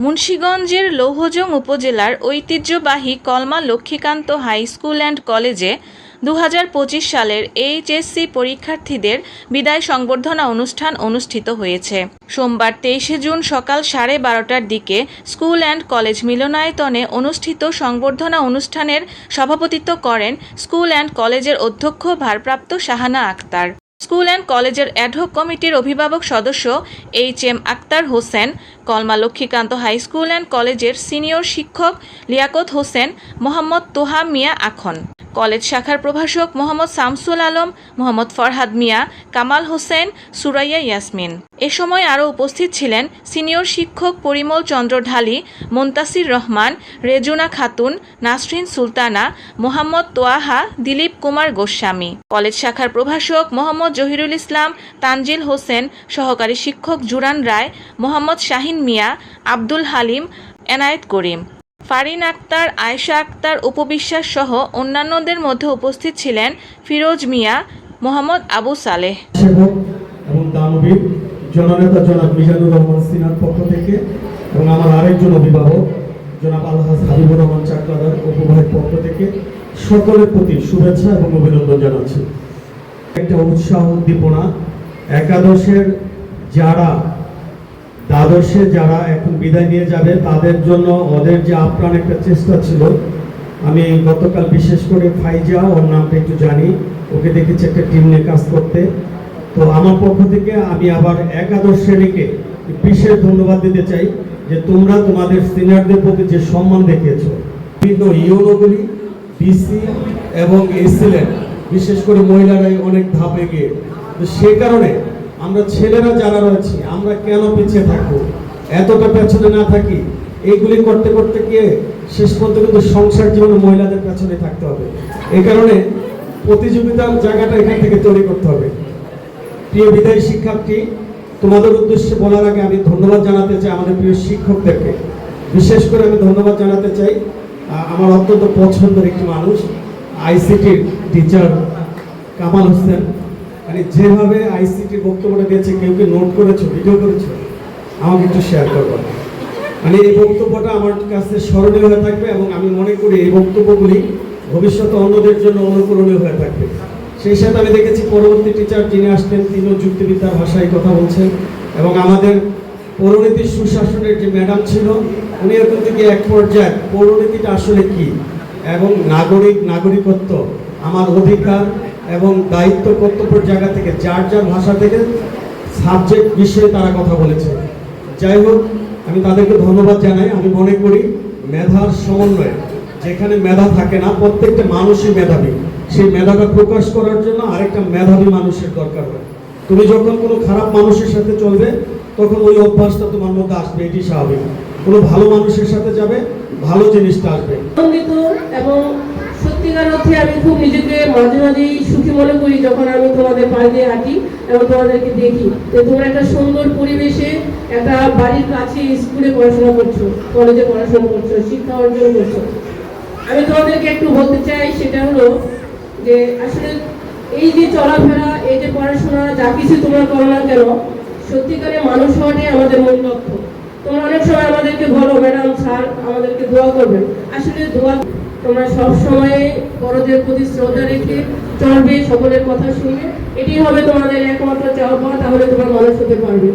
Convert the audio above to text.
মুন্সীগঞ্জের লৌহজং উপজেলার ঐতিহ্যবাহী কলমা লক্ষ্মীকান্ত হাই স্কুল অ্যান্ড কলেজে দু হাজার পঁচিশ সালের এইচএসসি পরীক্ষার্থীদের বিদায় সংবর্ধনা অনুষ্ঠান অনুষ্ঠিত হয়েছে। সোমবার তেইশে জুন সকাল সাড়ে বারোটার দিকে স্কুল অ্যান্ড কলেজ মিলনায়তনে অনুষ্ঠিত সংবর্ধনা অনুষ্ঠানের সভাপতিত্ব করেন স্কুল অ্যান্ড কলেজের অধ্যক্ষ ভারপ্রাপ্ত শাহানা আক্তার। স্কুল অ্যান্ড কলেজের অ্যাডহক কমিটির অভিভাবক সদস্য H M Akhtar Hossain, Kalma Lakshmikanta high school and কলেজের সিনিয়র শিক্ষক লিয়াকত হোসেন, মোহাম্মদ তোহা মিয়া আখন। কলেজ শাখার প্রভাষক মোহাম্মদ শামসুল আলম, মোহাম্মদ ফরহাদ মিয়া, কামাল হোসেন, সুরাইয়া ইয়াসমিন। এ সময় আরও উপস্থিত ছিলেন সিনিয়র শিক্ষক পরিমল চন্দ্র ঢালি, মুন্তাসির রহমান, রেজুনা খাতুন, নাসরিন সুলতানা, মোহাম্মদ তোয়াহা, দিলীপ কুমার গোস্বামী। কলেজ শাখার প্রভাষক মোহাম্মদ জহিরুল ইসলাম, তানজিল হোসেন, সহকারী শিক্ষক জুরান রায়, মোহাম্মদ শাহিন মিয়া, আব্দুল হালিম, এনায়েত করিম। ফারিন আক্তার, আয়েশা আক্তার উপবিশ্বাস সহ অন্যান্যদের মধ্যে উপস্থিত ছিলেন ফিরোজ মিয়া, মোহাম্মদ আবু সালেহ। এবং দানবীর, জননেতা জনাব মিজানুর রহমান পক্ষ থেকে এবং আমার আরেকজন অভিভাবক, জনাব আলহাজ হাবিবুর রহমান চাকলাদার পক্ষ থেকে সকলের প্রতি শুভেচ্ছা এবং অভিনন্দন জানাচ্ছি। একটা উৎসাহ উদ্দীপনা, একাদশের যারা, দ্বাদশে যারা এখন বিদায় নিয়ে যাবে। তাদের জন্য ওদের যে আপ্রাণ একটা চেষ্টা ছিল, আমি গতকাল বিশেষ করে ফাইজা, ওর নামটা একটু জানি। ওকে দেখেছি একটা টিম নিয়ে কাজ করতে। তো আমার পক্ষ থেকে আমি আবার একাদশ শ্রেণীকে বিশেষ ধন্যবাদ দিতে চাই যে তোমরা তোমাদের সিনিয়রদের প্রতি যে সম্মান দেখিয়েছো। বিভিন্ন ইউনোগুলি বিসি এবং এসিলেন বিশেষ করে মহিলারাই অনেক ধাপ এগিয়ে। তো সে কারণে আমরা ছেলেরা যারা রয়েছি, আমরা কেন পিছিয়ে থাকব? এতটা পেছনে না থাকি, এইগুলি করতে করতে গিয়ে শেষ পর্যন্ত কিন্তু সংসার জীবনে মহিলাদের পেছনে থাকতে হবে। এই কারণে প্রতিযোগিতার জায়গাটা এখান থেকে তৈরি করতে হবে। প্রিয় বিদায়ী শিক্ষার্থী, তোমাদের উদ্দেশ্যে বলার আগে আমি ধন্যবাদ জানাতে চাই আমাদের প্রিয় শিক্ষকদেরকে। বিশেষ করে আমি ধন্যবাদ জানাতে চাই আমার অত্যন্ত পছন্দের একটি মানুষ আইসিটির টিচার কামাল হোসেন। মানে যেভাবে আইসিটির বক্তব্যটা দিয়েছে, কেউ কি নোট করেছ ভিডিও করেছ? আমাকে একটু শেয়ার করব মানে এই বক্তব্যটা আমার কাছে স্মরণীয় হয়ে থাকবে এবং আমি মনে করি এই বক্তব্যগুলি ভবিষ্যতে অন্যদের জন্য অনুকরণীয় হয়ে থাকবে। সেই সাথে আমি দেখেছি পরবর্তী টিচার যিনি আসতেন তিনিও যুক্তিবিদ্যার ভাষায় কথা বলছেন এবং আমাদের পৌরনীতির সুশাসনের যে ম্যাডাম ছিল, উনি এখন থেকে এক পর্যায়ে, পৌরনীতিটা আসলে কি? এবং নাগরিক, নাগরিকত্ব আমার অধিকার এবং দায়িত্ব কর্তব্যের জায়গা থেকে যার যার ভাষা থেকে সাবজেক্ট বিষয়ে তারা কথা বলেছে। যাই হোক, আমি তাদেরকে ধন্যবাদ জানাই। আমি মনে করি মেধার সমন্বয় যেখানে মেধা থাকে না, প্রত্যেকটা মানুষই মেধাবী। সেই মেধাটা প্রকাশ করার জন্য আরেকটা মেধাবী মানুষের দরকার হয়। তুমি যখন কোনো খারাপ মানুষের সাথে চলবে, তখন ওই অভ্যাসটা তোমার মধ্যে আসবে এটি স্বাভাবিক। কোনো ভালো মানুষের সাথে যাবে, ভালো জিনিসটা আসবে। এবং সত্যিকার অর্থে আমি খুব নিজেকে মাঝে মাঝেই সুখী মনে করি যখন আমি তোমাদের পাশ দিয়ে হাঁটি। তোমাদেরকে দেখি যে তোমরা একটা সুন্দর পরিবেশে একটা বাড়ির কাছে স্কুলে পড়াশোনা করছ, কলেজে পড়াশোনা করছ, শিক্ষা অর্জন করছ। আমি তোমাদেরকে একটু বলতে চাই, সেটা হলো যে আসলে এই যে চলাফেরা, এই যে পড়াশোনা, যা কিছু তোমরা করো না কেন, সত্যিকারে মানুষ হওয়াটাই আমাদের মূল লক্ষ্য। তোমরা অনেক সময় আমাদেরকে বলো, ম্যাডাম, স্যার, আমাদেরকে দোয়া করবেন। আসলে দোয়া তোমরা সব সময় বড়দের প্রতি শ্রদ্ধা রেখে চলবে, সকলের কথা শুনবে। এটি হবে তোমাদের একমাত্র চাওয়া তাহলে তোমার মানুষ হতে পারবে।